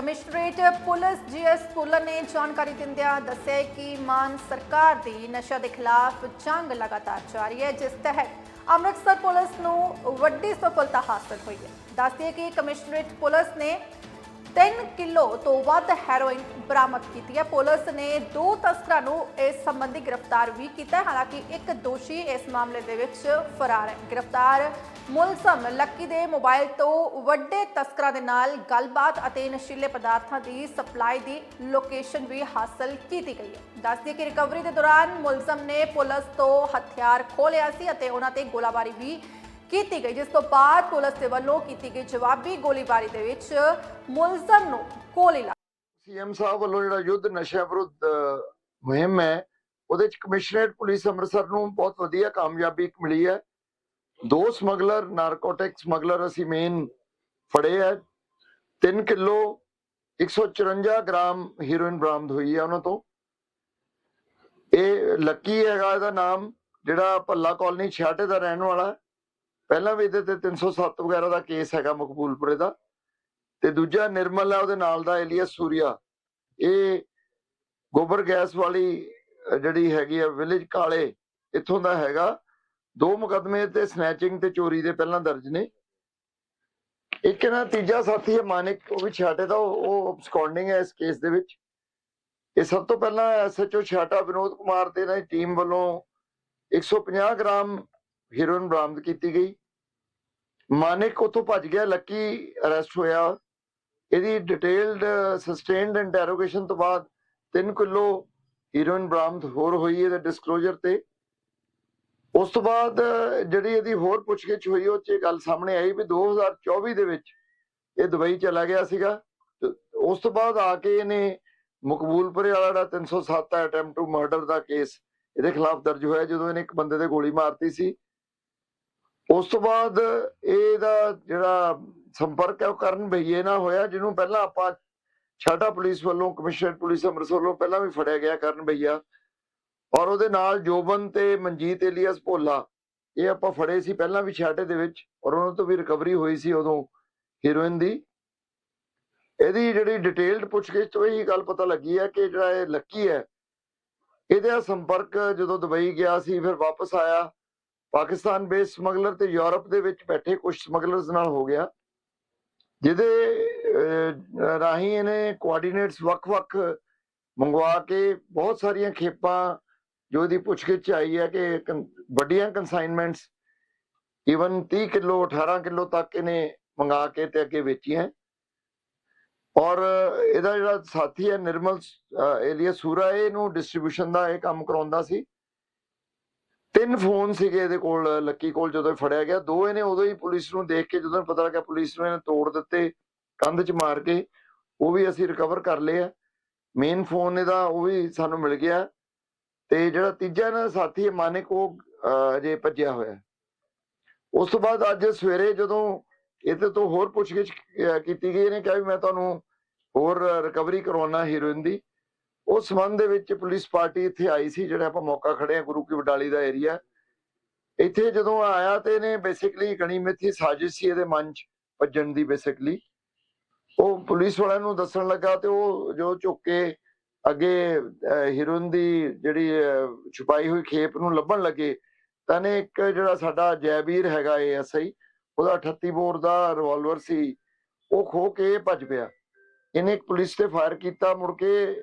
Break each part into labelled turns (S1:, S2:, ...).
S1: Commissionerate police GS puller ਨੇ ਜਾਣਕਾਰੀ ਦਿੰਦਿਆਂ ਦੱਸਿਆ ਕਿ ਮਾਨ ਸਰਕਾਰ ਦੀ ਨਸ਼ਾ ਦੇ ਖਿਲਾਫ ਜੰਗ ਲਗਾਤਾਰ ਜਾਰੀ ਹੈ, ਜਿਸ ਤਹਿਤ ਅੰਮ੍ਰਿਤਸਰ ਪੁਲਿਸ ਨੂੰ ਵੱਡੀ ਸਫਲਤਾ ਹਾਸਲ ਹੋਈ ਹੈ। ਦੱਸਦੀ ਕਿ ਕਮਿਸ਼ਨਰੇਟ ਪੁਲਿਸ ਨੇ 3 ਕਿਲੋ ਤੋਂ ਵੱਧ ਹੈਰੋਇਨ ਬਰਾਮਦ ਕੀਤੀ ਹੈ। ਪੁਲਿਸ ਨੇ ਦੋ ਤਸਕਰਾਂ ਨੂੰ ਇਸ ਸੰਬੰਧੀ ਗ੍ਰਿਫਤਾਰ ਵੀ ਕੀਤਾ ਹਾਲਾਂਕਿ ਇੱਕ ਦੋਸ਼ੀ ਇਸ ਮਾਮਲੇ ਦੇ ਵਿੱਚ ਫਰਾਰ ਹੈ। ਗ੍ਰਿਫਤਾਰ ਮੁਲਜ਼ਮ ਲੱਕੀ ਦੇ ਮੋਬਾਈਲ ਤੋਂ ਵੱਡੇ ਤਸਕਰਾਂ ਦੇ ਨਾਲ ਗੱਲਬਾਤ ਅਤੇ ਨਸ਼ੀਲੇ ਪਦਾਰਥਾਂ ਦੀ ਸਪਲਾਈ ਦੀ ਲੋਕੇਸ਼ਨ ਵੀ ਹਾਸਲ ਕੀਤੀ ਗਈ ਹੈ। ਦੱਸਦੀ ਕਿ ਰਿਕਵਰੀ ਦੇ ਦੌਰਾਨ ਮੁਲਜ਼ਮ ਨੇ ਪੁਲਿਸ ਤੋਂ ਹਥਿਆਰ ਖੋਲਿਆ ਸੀ ਅਤੇ ਉਹਨਾਂ ਤੇ ਗੋਲਾਬਾਰੀ ਵੀ ਕੀਤੀ ਗਈ, ਜਿਸ ਤੋਂ ਬਾਅਦ ਪੁਲਿਸ ਦੇ ਵੱਲੋਂ ਕੀਤੀ ਗਈ ਜਵਾਬੀ ਗੋਲੀਬਾਰੀ ਦੇ ਵਿੱਚ ਮੁਲਜ਼ਮ ਨੂੰ ਗੋਲੀ ਲੱਗ
S2: ਸੀਐਮ ਸਾਹਿਬ ਵੱਲੋਂ ਜਿਹੜਾ ਯੁੱਧ ਨਸ਼ਾ ਵਿਰੁੱਧ ਮੁਹਿੰਮ ਹੈ, ਉਹਦੇ ਚ ਕਮਿਸ਼ਨਰੇਟ ਪੁਲਿਸ ਅੰਮ੍ਰਿਤਸਰ ਨੂੰ ਬਹੁਤ ਵਧੀਆ ਕਾਮਯਾਬੀ ਮਿਲੀ ਹੈ। ਦੋ ਸਮਗਲਰ, ਨਾਰਕੋਟਿਕ ਸਮਗਲਰ ਅਸੀਂ ਮੇਨ ਫੜੇ ਹੈ। 3 ਕਿਲੋ 154 ਗ੍ਰਾਮ ਹੀਰੋਇਨ ਬਰਾਮਦ ਹੋਈ ਹੈ ਉਹਨਾਂ ਤੋਂ। ਇਹ ਲੱਕੀ ਹੈਗਾ ਇਹਦਾ ਨਾਮ, ਜਿਹੜਾ ਭੱਲਾ ਕਾਲਨੀ ਛਾਟੇ ਦਾ ਰਹਿਣ ਵਾਲਾ ਪਹਿਲਾਂ ਵੀ ਇਹਦੇ ਤੇ 307 ਵਗੈਰਾ ਦਾ ਕੇਸ ਹੈਗਾ ਮਕਬੂਲਪੁਰੇ ਦਾ। ਤੇ ਦੂਜਾ ਨਿਰਮਲ ਹੈ, ਉਹਦੇ ਨਾਲ ਦਾ ਏਲੀਅਸ ਸੂਰੀਆ। ਇਹ ਗੋਬਰ ਗੈਸ ਵਾਲੀ ਜਿਹੜੀ ਹੈਗੀ ਆ ਵਿਲੇਜ ਕਾਲੇ, ਇੱਥੋਂ ਦਾ ਹੈਗਾ। ਦੋ ਮੁਕਦਮੇ ਤੇ ਸਨੈਚਿੰਗ ਤੇ ਚੋਰੀ ਦੇ ਪਹਿਲਾਂ ਦਰਜ ਨੇ। ਇੱਕ ਨਾ ਤੀਜਾ ਸਾਥੀ ਹੈ, ਮਾਨਿਕ, ਉਹ ਵੀ ਛਾਟੇ ਦਾ ਉਹ- ਉਹ ਹੈ ਇਸ ਕੇਸ ਦੇ ਵਿੱਚ। ਇਹ ਸਭ ਤੋਂ ਪਹਿਲਾਂ ਐਸਐਚਓ ਛਾਟਾ ਵਿਨੋਦ ਕੁਮਾਰ ਤੇ ਇਹਨਾਂ ਦੀ ਟੀਮ ਵੱਲੋਂ 150 ਗ੍ਰਾਮ ਹੀਰੋਇਨ ਬਰਾਮਦ ਕੀਤੀ ਗਈ। ਮਾਨਿਕ ਉੱਥੋਂ ਭੱਜ ਗਿਆ ਲੱਕੀ ਅਰੈਸਟ ਹੋਇਆ। ਇਹਦੀ ਡਿਟੇਲਡ ਸਸਟੇਨਡ ਇੰਟਰੋਗੇਸ਼ਨ ਤੋਂ ਬਾਅਦ 3 ਕਿਲੋ ਹੀਰੋਇਨ ਬਰਾਮਦ ਹੋਰ ਹੋਈ ਇਹਦੇ ਡਿਸਕਲੋਜ਼ਰ ਤੇ। ਉਸ ਤੋਂ ਬਾਅਦ ਜਿਹੜੀ ਇਹਦੀ ਹੋਰ ਪੁੱਛਗਿੱਛ ਹੋਈ, ਉਹ 'ਚ ਗੱਲ ਸਾਹਮਣੇ ਆਈ ਵੀ 2024 ਦੇ ਵਿੱਚ ਇਹ ਦੁਬਈ ਚਲਾ ਗਿਆ ਸੀਗਾ। ਉਸ ਤੋਂ ਬਾਅਦ ਆ ਕੇ ਇਹਨੇ ਮਕਬੂਲਪੁਰੇ ਵਾਲਾ ਜਿਹੜਾ 307 ਹੈ ਅਟੈਂਪਟ ਟੂ ਮਰਡਰ ਦਾ ਕੇਸ ਇਹਦੇ ਖਿਲਾਫ ਦਰਜ ਹੋਇਆ, ਜਦੋਂ ਇਹਨੇ ਇੱਕ ਬੰਦੇ ਤੇ ਗੋਲੀ ਮਾਰਤੀ ਸੀ। ਉਸ ਤੋਂ ਬਾਅਦ ਇਹਦਾ ਜਿਹੜਾ ਸੰਪਰਕ ਹੈ ਉਹ ਕਰਨ ਭਈਏ ਨਾਲ ਹੋਇਆ, ਜਿਹਨੂੰ ਪਹਿਲਾਂ ਆਪਾਂ ਛਾਟਾ ਪੁਲਿਸ ਵੱਲੋਂ, ਕਮਿਸ਼ਨਰ ਪੁਲਿਸ ਅੰਮ੍ਰਿਤਸਰ ਵੱਲੋਂ ਪਹਿਲਾਂ ਵੀ ਫੜਿਆ ਗਿਆ ਕਰਨ ਭਈਆ ਔਰ ਉਹਦੇ ਨਾਲ ਜੋਬਨ ਤੇ ਮਨਜੀਤ ਏਲੀਅਸ ਭੋਲਾ, ਇਹ ਆਪਾਂ ਫੜੇ ਸੀ ਪਹਿਲਾਂ ਵੀ ਛਾਟੇ ਦੇ ਵਿੱਚ, ਔਰ ਉਹਨਾਂ ਤੋਂ ਵੀ ਰਿਕਵਰੀ ਹੋਈ ਸੀ ਉਦੋਂ ਹੀਰੋਇਨ ਦੀ। ਇਹਦੀ ਜਿਹੜੀ ਡਿਟੇਲਡ ਪੁੱਛਗਿੱਛ ਤੋਂ ਇਹ ਗੱਲ ਪਤਾ ਲੱਗੀ ਹੈ ਕਿ ਜਿਹੜਾ ਇਹ ਲੱਕੀ ਹੈ, ਇਹਦਾ ਸੰਪਰਕ ਜਦੋਂ ਦੁਬਈ ਗਿਆ ਸੀ, ਫਿਰ ਵਾਪਸ ਆਇਆ। ਪਾਕਿਸਤਾਨ ਬੇਸ ਸਮਗਲਰ ਤੇ ਯੂਰਪ ਦੇ ਵਿੱਚ ਬੈਠੇ ਕੁਝ ਸਮਗਲਰਸ ਨਾਲ ਹੋ ਗਿਆ, ਜਿਹਦੇ ਰਾਹੀਂ ਇਹਨੇ ਕੋਆਰਡੀਨੇਟਸ ਵੱਖ-ਵੱਖ ਮੰਗਵਾ ਕੇ ਬਹੁਤ ਸਾਰੀਆਂ ਖੇਪਾਂ, ਜੋ ਇਹਦੀ ਪੁੱਛਗਿੱਛ ਆਈ ਹੈ ਕਿ ਵੱਡੀਆਂ ਕਨਸਾਈਨਮੈਂਟਸ ਈਵਨ 30 ਕਿਲੋ 18 ਕਿਲੋ ਤੱਕ ਇਹਨੇ ਮੰਗਾ ਕੇ ਤੇ ਅੱਗੇ ਵੇਚੀਆਂ। ਔਰ ਇਹਦਾ ਜਿਹੜਾ ਸਾਥੀ ਹੈ ਨਿਰਮਲ ਏਲੀਆ ਸੂਰਾ ਇਹਨੂੰ ਡਿਸਟ੍ਰੀਬਿਊਸ਼ਨ ਦਾ ਇਹ ਕੰਮ ਕਰਾਉਂਦਾ ਸੀ। ਤਿੰਨ ਫੋਨ ਸੀਗੇ ਇਹਦੇ ਕੋਲ ਲੱਕੀ ਕੋਲ ਜਦੋਂ ਫੜਿਆ ਗਿਆ। ਦੋ ਇਹਨੇ ਉਦੋਂ ਹੀ ਪੁਲਿਸ ਨੂੰ ਦੇਖ ਕੇ ਜਦੋਂ ਪਤਾ ਲੱਗਾ ਪੁਲਿਸ ਨੂੰ ਇਹਨੇ ਤੋੜ ਦਿੱਤੇ ਕੰਧ 'ਚ ਮਾਰ ਕੇ ਉਹ ਵੀ ਅਸੀਂ ਰਿਕਵਰ ਕਰ ਲਏ ਆ ਮੇਨ ਫੋਨ ਇਹਦਾ ਉਹ ਵੀ ਸਾਨੂੰ ਮਿਲ ਗਿਆ। ਤੇ ਜਿਹੜਾ ਤੀਜਾ ਇਹਨਾਂ ਦਾ ਸਾਥੀ ਹੈ ਮਾਨਿਕ ਉਹ ਅਜੇ ਭੱਜਿਆ ਹੋਇਆ। ਉਸ ਤੋਂ ਬਾਅਦ ਅੱਜ ਸਵੇਰੇ ਜਦੋਂ ਇਹਦੇ ਤੋਂ ਹੋਰ ਪੁੱਛਗਿੱਛ ਅਹ, ਕੀਤੀ ਗਈ ਇਹਨੇ ਕਿਹਾ ਵੀ ਮੈਂ ਤੁਹਾਨੂੰ ਹੋਰ ਰਿਕਵਰੀ ਕਰਵਾਉਣਾ ਹੀਰੋਇਨ ਦੀ। ਉਸ ਸੰਬੰਧ ਦੇ ਵਿੱਚ ਪੁਲਿਸ ਪਾਰਟੀ ਇੱਥੇ ਆਈ ਸੀ, ਜਿਹੜਾ ਆਪਾਂ ਮੌਕਾ ਖੜੇ ਆ ਗੁਰੂ ਕੀ ਵਡਾਲੀ ਦਾ ਏਰੀਆ ਇੱਥੇ ਜਦੋਂ ਆਇਆ ਤੇ ਇਹਨੇ ਬੇਸਿਕਲੀ ਗਣੀ ਮਿੱਥੀ ਸਾਜ਼ਿਸ਼ ਸੀ ਇਹਦੇ ਮਨ ਚ ਭੱਜਣ ਦੀ ਬੇਸਿਕਲੀ ਉਹ ਪੁਲਿਸ ਵਾਲਿਆਂ ਨੂੰ ਦੱਸਣ ਲੱਗਾ ਤੇ ਉਹ ਜੋ ਝੁੱਕ ਕੇ ਅੱਗੇ ਹੀਰੋਇਨ ਦੀ ਜਿਹੜੀ ਛੁਪਾਈ ਹੋਈ ਖੇਪ ਨੂੰ ਲੱਭਣ ਲੱਗੇ, ਤਾਂ ਨੇ ਇੱਕ ਜਿਹੜਾ ਸਾਡਾ ਜੈਵੀਰ ਹੈਗਾ ਐਸਆਈ ਉਹਦਾ 38 ਬੋਰ ਦਾ ਰਿਵਾਲਵਰ ਸੀ, ਉਹ ਖੋ ਕੇ ਭੱਜ ਪਿਆ। ਇਹਨੇ ਇੱਕ ਪੁਲਿਸ ਤੇ ਫਾਇਰ ਕੀਤਾ, ਮੁੜ ਕੇ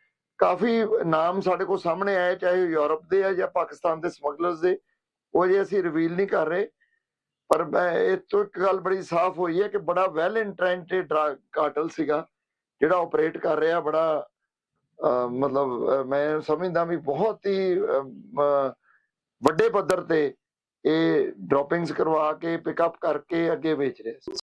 S2: ਕਾਫੀ ਨਾਮ ਸਾਡੇ ਕੋਲ ਸਾਹਮਣੇ ਆਏ, ਚਾਹੇ ਉਹ ਯੂਰਪ ਦੇ ਆ ਜਾਂ ਪਾਕਿਸਤਾਨ ਦੇ ਸਮਗਲਰਸ ਦੇ। ਉਹ ਜੇ ਅਸੀਂ ਰਿਵੀਲ ਨਹੀਂ ਕਰ ਰਹੇ। ਪਰ ਮੈਂ ਇਹ ਤੋਂ ਇੱਕ ਗੱਲ ਬੜੀ ਸਾਫ਼ ਹੋਈ ਹੈ ਕਿ ਬੜਾ ਵੈਲ ਇੰਟ੍ਰੈਂਟਡ ਡਰਗ ਕਾਰਟਲ ਸੀਗਾ, ਜਿਹੜਾ ਆਪਰੇਟ ਕਰ ਰਿਹਾ, ਬੜਾ ਮਤਲਬ ਮੈਂ ਸਮਝਦਾ ਵੀ ਬਹੁਤ ਹੀ ਵੱਡੇ ਪੱਧਰ ਤੇ ਇਹ ਡ੍ਰੌਪਿੰਗਸ ਕਰਵਾ ਕੇ ਪਿਕਅਪ ਕਰਕੇ ਅੱਗੇ ਵੇਚ ਰਿਹਾ ਸੀ।